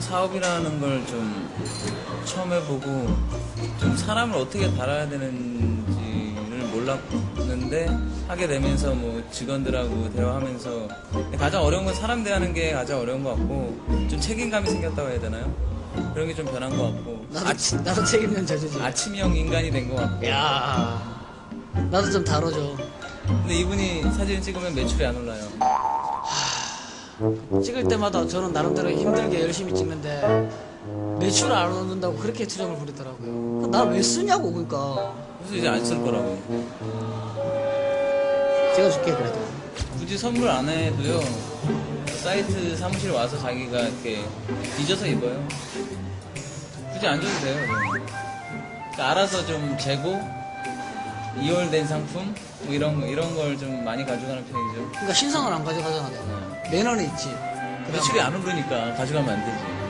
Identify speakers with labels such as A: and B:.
A: 사업이라는 걸 좀 처음 해보고 좀 사람을 어떻게 달아야 되는지를 몰랐는데 하게 되면서 뭐 직원들하고 대화하면서 가장 어려운 건 사람 대하는 게 가장 어려운 것 같고 좀 책임감이 생겼다고 해야 되나요? 그런 게 좀 변한 것 같고
B: 나도,
A: 아침,
B: 나도 책임면 저주지.
A: 아침형 인간이 된 것 같고
B: 야 나도 좀 다뤄줘.
A: 근데 이분이 사진 찍으면 매출이 안 올라요
B: 찍을 때마다 저는 나름대로 힘들게 열심히 찍는데 매출 안 오른다고 그렇게 투정을 부리더라고요. 나 왜 쓰냐고 그러니까.
A: 그래서 이제 안 쓸 거라고
B: 찍어줄게 그래도.
A: 굳이 선물 안 해도요 사이트 사무실 와서 자기가 이렇게 뒤져서 입어요 굳이 안 줘도 돼요 그냥. 그러니까 알아서 좀 재고 2월 된 상품 뭐 이런 거 이런 걸 좀 많이 가져가는 편이죠
B: 그러니까 신상을 안 가져가잖아 내가. 매너는 있지.
A: 매출이 안 오르니까 가져가면 안 되지